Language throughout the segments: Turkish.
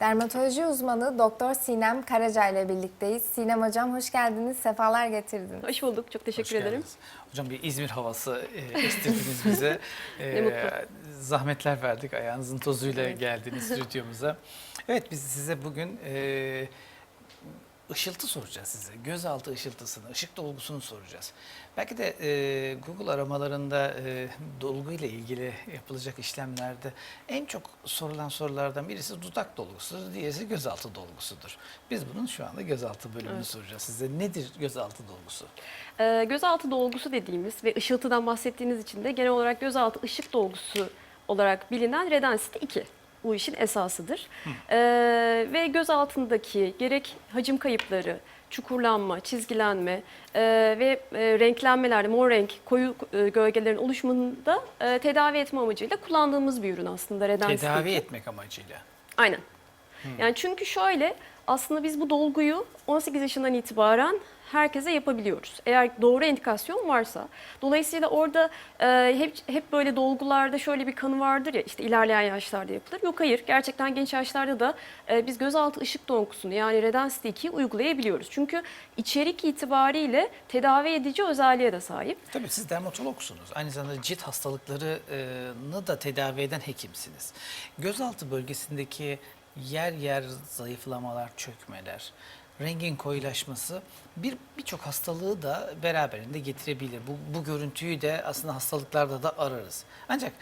Dermatoloji uzmanı Doktor Sinem Karaca ile birlikteyiz. Sinem hocam hoş geldiniz, sefalar getirdiniz. Hoş bulduk. Çok teşekkür Hoş ederim. geldiniz. Hocam bir İzmir havası e, estirdiniz bize. Ne mutlu. zahmetler verdik. Ayağınızın tozuyla geldiniz stüdyomuza. Evet biz size bugün e, ışıltı soracağız size. Gözaltı ışıltısını, ışık dolgusunu soracağız. Belki de e, Google aramalarında e, dolgu ile ilgili yapılacak işlemlerde en çok sorulan sorulardan birisi dudak dolgusudur, diğerisi gözaltı dolgusudur. Biz bunun şu anda gözaltı bölümünü Evet. soracağız size. Nedir gözaltı dolgusu? Ee, gözaltı dolgusu dediğimiz ve ışıltıdan bahsettiğiniz için de genel olarak gözaltı ışık dolgusu olarak bilinen Redensity 2 bu işin esasıdır. Ee, ve göz altındaki gerek hacim kayıpları, çukurlanma, çizgilenme e, ve e, renklenmelerde mor renk, koyu e, gölgelerin oluşumunda e, tedavi etme amacıyla kullandığımız bir ürün aslında Redensity Tedavi 2. etmek amacıyla. Aynen. Yani çünkü şöyle aslında biz bu dolguyu 18 yaşından itibaren herkese yapabiliyoruz. Eğer doğru indikasyon varsa. Dolayısıyla orada e, hep hep böyle dolgularda şöyle bir kanı vardır ya işte ilerleyen yaşlarda yapılır. Yok hayır gerçekten genç yaşlarda da e, biz gözaltı ışık dolgusunu yani Redensity 2'yi uygulayabiliyoruz. Çünkü içerik itibariyle tedavi edici özelliğe de sahip. Tabii siz dermatologsunuz. Aynı zamanda cilt hastalıklarını da tedavi eden hekimsiniz. Gözaltı bölgesindeki yer yer zayıflamalar, çökmeler, rengin koyulaşması bir birçok hastalığı da beraberinde getirebilir. Bu, bu görüntüyü de aslında hastalıklarda da ararız. Ancak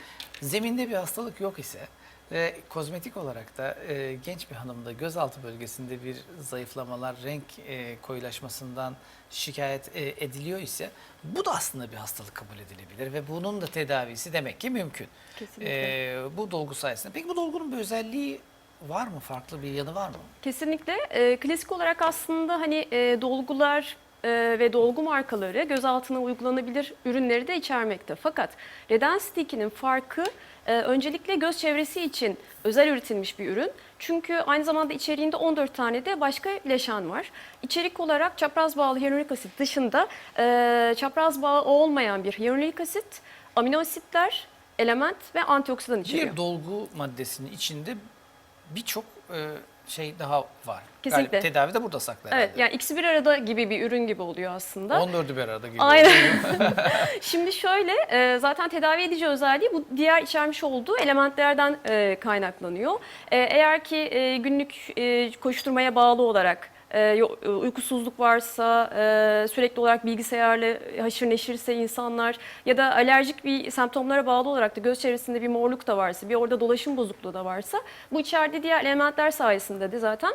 zeminde bir hastalık yok ise ve kozmetik olarak da e, genç bir hanımda gözaltı bölgesinde bir zayıflamalar, renk e, koyulaşmasından şikayet e, ediliyor ise bu da aslında bir hastalık kabul edilebilir ve bunun da tedavisi demek ki mümkün. Kesinlikle. E, bu dolgu sayesinde. Peki bu dolgunun bir özelliği var mı? Farklı bir yanı var mı? Kesinlikle. E, klasik olarak aslında hani e, dolgular e, ve dolgu markaları gözaltına uygulanabilir ürünleri de içermekte. Fakat Redensity 2'nin farkı e, öncelikle göz çevresi için özel üretilmiş bir ürün. Çünkü aynı zamanda içeriğinde 14 tane de başka bileşen var. İçerik olarak çapraz bağlı hyaluronik asit dışında e, çapraz bağı olmayan bir hyaluronik asit, amino asitler, element ve antioksidan içeriyor. Bir dolgu maddesinin içinde birçok e, şey daha var. Kesinlikle. Galiba tedavi de burada saklı herhalde. Evet yani ikisi bir arada gibi bir ürün gibi oluyor aslında. 14'ü bir arada geliyor. Aynen. Şimdi şöyle e, zaten tedavi edici özelliği bu diğer içermiş olduğu elementlerden e, kaynaklanıyor. E, Eğer ki e, günlük e, koşturmaya bağlı olarak e, yo- e, uykusuzluk varsa, e, sürekli olarak bilgisayarla haşır neşirse insanlar ya da alerjik bir semptomlara bağlı olarak da göz çevresinde bir morluk da varsa, bir orada dolaşım bozukluğu da varsa bu içerdiği diğer elementler sayesinde de zaten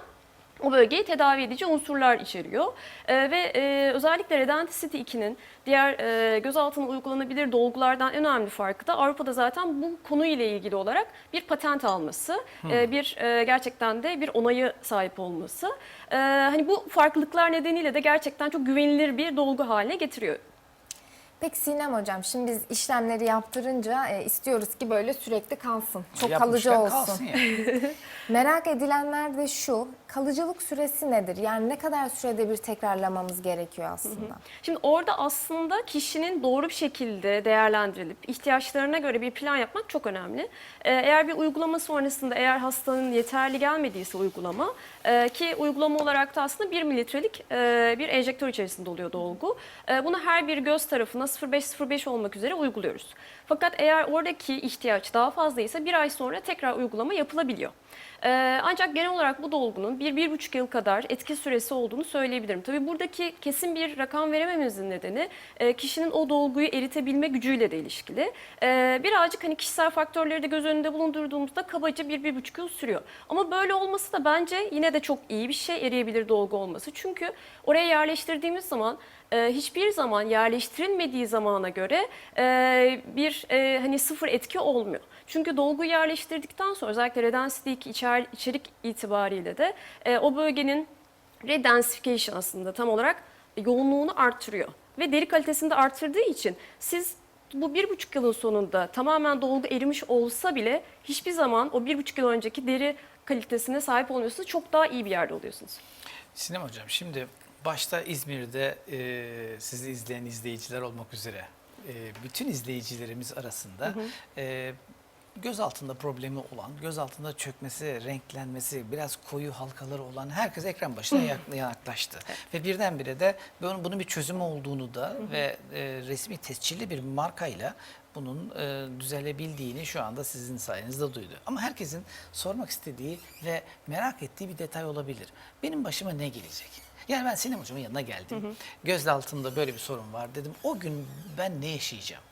o bölgeyi tedavi edici unsurlar içeriyor. Ee, ve e, özellikle Redensity 2'nin diğer e, gözaltına uygulanabilir dolgulardan en önemli farkı da Avrupa'da zaten bu konuyla ilgili olarak bir patent alması, e, bir e, gerçekten de bir onayı sahip olması. E, hani bu farklılıklar nedeniyle de gerçekten çok güvenilir bir dolgu haline getiriyor. Peki Sinem hocam şimdi biz işlemleri yaptırınca e, istiyoruz ki böyle sürekli kalsın. Çok kalıcı olsun. kalsın ya. Merak edilenler de şu, kalıcılık süresi nedir? Yani ne kadar sürede bir tekrarlamamız gerekiyor aslında? Şimdi orada aslında kişinin doğru bir şekilde değerlendirilip ihtiyaçlarına göre bir plan yapmak çok önemli. Ee, Eğer bir uygulama sonrasında eğer hastanın yeterli gelmediyse uygulama e, ki uygulama olarak da aslında 1 mililitrelik e, bir enjektör içerisinde oluyor dolgu. E, Bunu her bir göz tarafına 0,5-0,5 olmak üzere uyguluyoruz. Fakat eğer oradaki ihtiyaç daha fazlaysa bir ay sonra tekrar uygulama yapılabiliyor. Ee, ancak genel olarak bu dolgunun 1-1,5 yıl kadar etki süresi olduğunu söyleyebilirim. Tabii buradaki kesin bir rakam veremememizin nedeni e, kişinin o dolguyu eritebilme gücüyle de ilişkili. Ee, birazcık hani kişisel faktörleri de göz önünde bulundurduğumuzda kabaca 1-1,5 yıl sürüyor. Ama böyle olması da bence yine de çok iyi bir şey eriyebilir dolgu olması. Çünkü oraya yerleştirdiğimiz zaman e, hiçbir zaman yerleştirilmediği zamana göre e, bir e, hani sıfır etki olmuyor. Çünkü dolguyu yerleştirdikten sonra özellikle Redensity 2 içer, içerik itibariyle de o bölgenin redensification aslında tam olarak yoğunluğunu artırıyor. Ve deri kalitesini de artırdığı için siz bu bir buçuk yılın sonunda tamamen dolgu erimiş olsa bile hiçbir zaman o bir buçuk yıl önceki deri kalitesine sahip olmuyorsunuz. Çok daha iyi bir yerde oluyorsunuz. Sinem Hocam şimdi başta İzmir'de e, sizi izleyen izleyiciler olmak üzere e, bütün izleyicilerimiz arasında e, göz altında problemi olan, göz altında çökmesi, renklenmesi, biraz koyu halkaları olan herkes ekran başına yak- yaklaştı. Ve birdenbire de bunun, bunun bir çözümü olduğunu da ve e, resmi tescilli bir markayla bunun e, düzelebildiğini şu anda sizin sayenizde duydu. Ama herkesin sormak istediği ve merak ettiği bir detay olabilir. Benim başıma ne gelecek? Yani ben Sinem hocamın yanına geldim. Göz altında böyle bir sorun var dedim. O gün ben ne yaşayacağım?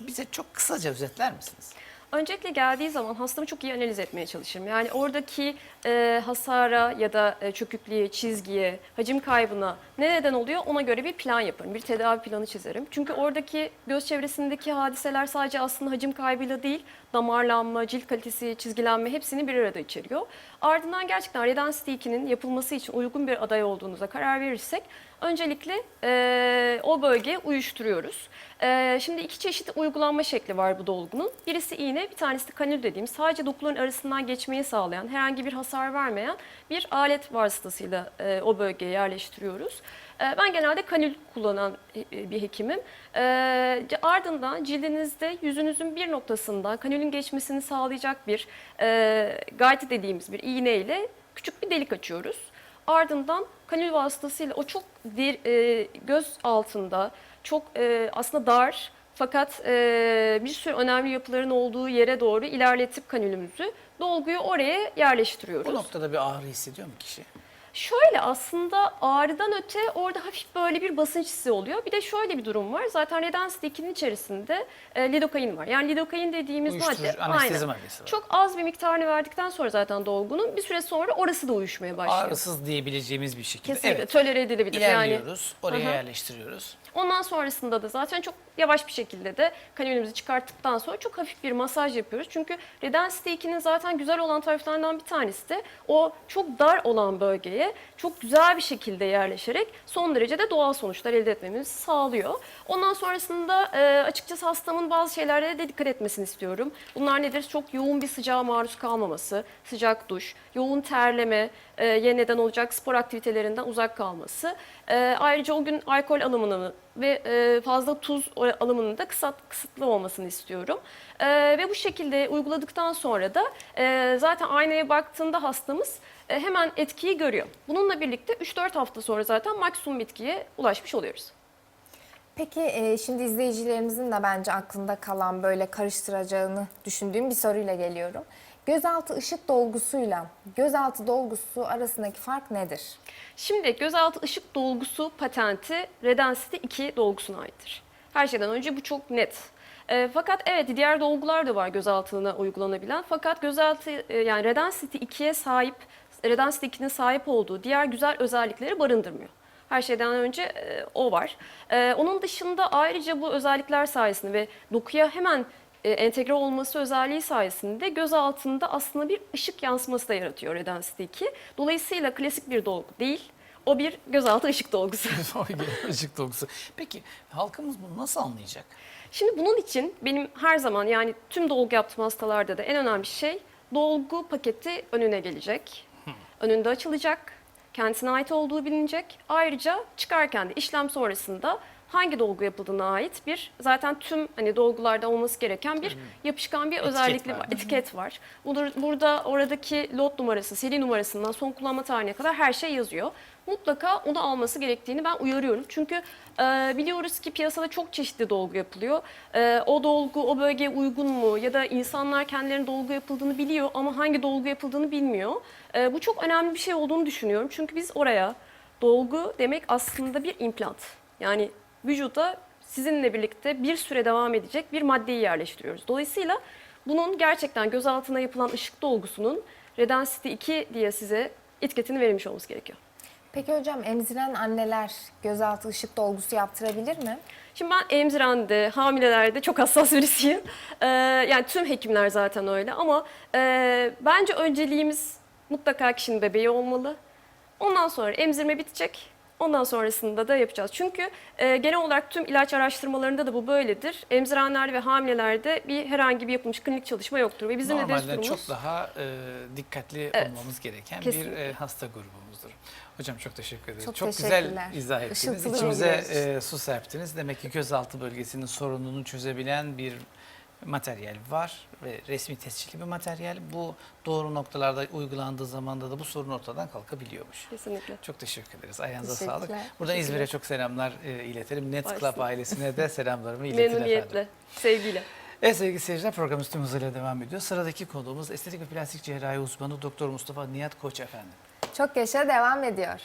Bize çok kısaca özetler misiniz? Öncelikle geldiği zaman hastamı çok iyi analiz etmeye çalışırım. Yani oradaki e, hasara ya da e, çöküklüğe, çizgiye, hacim kaybına ne neden oluyor ona göre bir plan yaparım. Bir tedavi planı çizerim. Çünkü oradaki göz çevresindeki hadiseler sadece aslında hacim kaybıyla değil, damarlanma, cilt kalitesi, çizgilenme hepsini bir arada içeriyor. Ardından gerçekten Redensity 2'nin yapılması için uygun bir aday olduğunuza karar verirsek öncelikle e, o bölgeye uyuşturuyoruz. E, şimdi iki çeşit uygulanma şekli var bu dolgunun. Birisi iğne, bir tanesi kanül dediğimiz sadece dokuların arasından geçmeyi sağlayan, herhangi bir hasar vermeyen bir alet vasıtasıyla e, o bölgeye yerleştiriyoruz. E, ben genelde kanül kullanan e, bir hekimim. E, ardından cildinizde yüzünüzün bir noktasından kanülün geçmesini sağlayacak bir e, guide dediğimiz bir iğneyle küçük bir delik açıyoruz. Ardından kanül vasıtasıyla o çok der, e, göz altında çok e, aslında dar fakat e, bir sürü önemli yapıların olduğu yere doğru ilerletip kanülümüzü dolguyu oraya yerleştiriyoruz. Bu noktada bir ağrı hissediyor mu kişi? Şöyle aslında ağrıdan öte orada hafif böyle bir basınç hissi oluyor. Bir de şöyle bir durum var. Zaten Redensity 2'nin içerisinde e, lidokain var. Yani lidokain dediğimiz Uyuşturucu, madde anestezi maddesi var. Çok az bir miktarını verdikten sonra zaten dolgunun bir süre sonra orası da uyuşmaya başlıyor. Ağrısız diyebileceğimiz bir şekilde. Kesinlikle Evet. tolere edilebilir. Yani İlerliyoruz, oraya Hı hı. yerleştiriyoruz. Ondan sonrasında da zaten çok yavaş bir şekilde de kanülümüzü çıkarttıktan sonra çok hafif bir masaj yapıyoruz. Çünkü Redensity 2'nin zaten güzel olan taraflarından bir tanesi de o çok dar olan bölgeye çok güzel bir şekilde yerleşerek son derece de doğal sonuçlar elde etmemizi sağlıyor. Ondan sonrasında e, açıkçası hastamın bazı şeylere de dikkat etmesini istiyorum. Bunlar nedir? Çok yoğun bir sıcağa maruz kalmaması, sıcak duş, yoğun terleme, e, neden olacak spor aktivitelerinden uzak kalması. E, ayrıca o gün alkol alımını ve e, fazla tuz alımının da kısat, kısıtlı olmasını istiyorum. E, ve bu şekilde uyguladıktan sonra da e, zaten aynaya baktığında hastamız hemen etkiyi görüyor. Bununla birlikte 3-4 hafta sonra zaten maksimum etkiye ulaşmış oluyoruz. Peki şimdi izleyicilerimizin de bence aklında kalan böyle karıştıracağını düşündüğüm bir soruyla geliyorum. Gözaltı ışık dolgusuyla gözaltı dolgusu arasındaki fark nedir? Şimdi gözaltı ışık dolgusu patenti Redensity 2 dolgusuna aittir. Her şeyden önce bu çok net. E, fakat evet diğer dolgular da var gözaltına uygulanabilen. Fakat gözaltı e, yani Redensity 2'ye sahip, Redensity 2'nin sahip olduğu diğer güzel özellikleri barındırmıyor. Her şeyden önce e, o var. E, onun dışında ayrıca bu özellikler sayesinde ve dokuya hemen entegre olması özelliği sayesinde göz altında aslında bir ışık yansıması da yaratıyor Redensity 2. Dolayısıyla klasik bir dolgu değil. O bir gözaltı ışık dolgusu. Işık dolgusu. Peki halkımız bunu nasıl anlayacak? Şimdi bunun için benim her zaman yani tüm dolgu yaptığım hastalarda da en önemli şey dolgu paketi önüne gelecek. Önünde açılacak. Kendisine ait olduğu bilinecek. Ayrıca çıkarken de işlem sonrasında hangi dolgu yapıldığına ait bir zaten tüm hani dolgularda olması gereken bir yapışkan bir özellikli var. var, etiket var. Burada, burada oradaki lot numarası, seri numarasından son kullanma tarihine kadar her şey yazıyor. Mutlaka onu alması gerektiğini ben uyarıyorum. Çünkü e, biliyoruz ki piyasada çok çeşitli dolgu yapılıyor. E, o dolgu o bölgeye uygun mu ya da insanlar kendilerinin dolgu yapıldığını biliyor ama hangi dolgu yapıldığını bilmiyor. E, bu çok önemli bir şey olduğunu düşünüyorum. Çünkü biz oraya dolgu demek aslında bir implant. Yani vücuda sizinle birlikte bir süre devam edecek bir maddeyi yerleştiriyoruz. Dolayısıyla bunun gerçekten göz altına yapılan ışık dolgusunun Redensity 2 diye size etiketini verilmiş olması gerekiyor. Peki hocam emziren anneler gözaltı ışık dolgusu yaptırabilir mi? Şimdi ben emzirende, hamilelerde çok hassas birisiyim. Ee, yani tüm hekimler zaten öyle ama e, bence önceliğimiz mutlaka kişinin bebeği olmalı. Ondan sonra emzirme bitecek. Ondan sonrasında da yapacağız. Çünkü e, genel olarak tüm ilaç araştırmalarında da bu böyledir. Emzirenler ve hamilelerde bir herhangi bir yapılmış klinik çalışma yoktur. Ve bizim de Normalden desturumuz... çok daha e, dikkatli Evet, olmamız gereken bir kesinlikle. e, hasta grubumuzdur. Hocam çok teşekkür ederiz. Çok güzel teşekkürler. izah ettiniz. Işıltılı İçimize e, su serptiniz. Demek ki gözaltı bölgesinin sorununu çözebilen bir materyal var ve resmi tescilli bir materyal. Bu doğru noktalarda uygulandığı zamanda da bu sorun ortadan kalkabiliyormuş. Kesinlikle. Çok teşekkür ederiz. Ayağınıza sağlık. Buradan İzmir'e çok selamlar e, iletirim. Net Club Başsın. ailesine de selamlarımı iletin efendim. Memnuniyetle, sevgiyle. Evet sevgili seyirciler programımız tüm hızıyla devam ediyor. Sıradaki konuğumuz estetik ve plastik cerrahi uzmanı Doktor Mustafa Nihat Koç efendim. Çok yaşa devam ediyor.